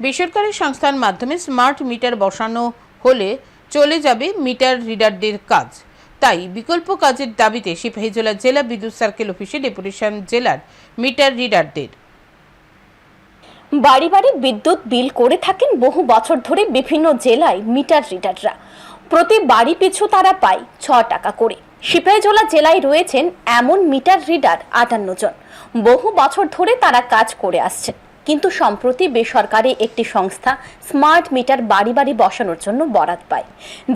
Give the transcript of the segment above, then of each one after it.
বেসরকারি সংস্থার মাধ্যমে স্মার্ট মিটার বসানো হলে চলে যাবে মিটার রিডারদের কাজ। তাই বিকল্প কাজের দাবিতে সিপাহীজলা জেলা বিদ্যুৎ সার্কেল অফিসে ডেপুটেশন জেলার মিটার রিডারদের। বাড়ি বাড়ি বিদ্যুৎ বিল করে থাকেন বহু বছর ধরে বিভিন্ন জেলায় মিটার রিডাররা। প্রতি বাড়ি পিছু তারা পায় ছ টাকা করে। সিপাহীজলা জেলায় রয়েছেন এমন মিটার রিডার আটান্ন জন। বহু বছর ধরে তারা কাজ করে আসছেন। কিন্তু সম্প্রতি বেসরকারি একটি সংস্থা স্মার্ট মিটার বাড়ি বাড়ি বসানোর জন্য বরাদ পায়।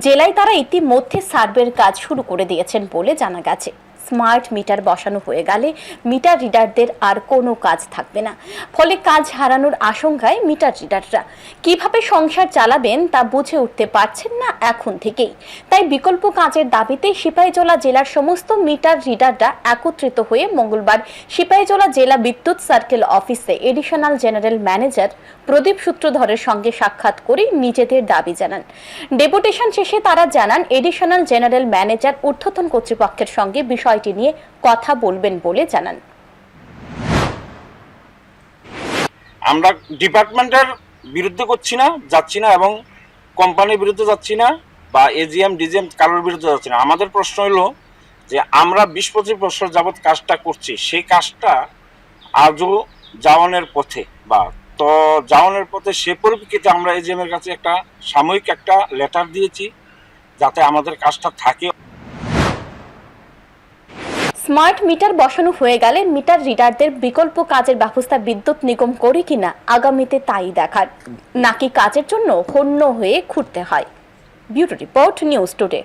জেলায় তারা ইতিমধ্যে সার্ভের কাজ শুরু করে দিয়েছেন বলে জানা গেছে। স্মার্ট মিটার বসানো হয়ে গেলে মিটার রিডারদের আর কোনো কাজ থাকবে না। ফলে কাজ হারানোর আশঙ্কায় মিটার রিডাররা। কীভাবে সংসার চালাবেন তা বুঝে উঠতে পারছেন না এখন থেকেই। তাই বিকল্প কাজের দাবিতে সিপাহীজলা জেলার সমস্ত মিটার রিডাররা একত্রিত হয়ে মঙ্গলবার সিপাহীজলা জেলা বিদ্যুৎ সার্কেল অফিসে এডিশনাল জেনারেল ম্যানেজার প্রদীপ সূত্রধরের সঙ্গে সাক্ষাৎ করে নিজেদের দাবি জানান। ডেপুটেশন শেষে তারা জানান, এডিশনাল জেনারেল ম্যানেজার ঊর্ধ্বতন কর্তৃপক্ষের সঙ্গে বিষয়টি নিয়ে কথা বলবেন বলে জানান। আমরা ডিপার্টমেন্টের বিরুদ্ধে করছি না, যাচ্ছি না এবং কোম্পানির বিরুদ্ধে যাচ্ছি না বা এজিএম ডিজিএম কারোর বিরুদ্ধে যাচ্ছি না। আমাদের প্রশ্ন হলো যে আমরা বিশ পঁচিশ বছর যাবৎ কাজটা করছি, সেই কাজটা আজও যাওয়ানের পথে বা তো যাওয়ানের পথে সে পরিপ্রেক্ষিতে আমরা এজিএম এর কাছে একটা সাময়িক একটা লেটার দিয়েছি, যাতে আমাদের কাজটা থাকে। স্মার্ট মিটার বসানো হয়ে গেলে মিটার রিডারদের বিকল্প কাজের ব্যবস্থা বিদ্যুৎ নিগম করে কিনা আগামীতে তাই দেখার। নাকি কাজের জন্য হন্য হয়ে ঘুরতে হয়? Bureau report news today.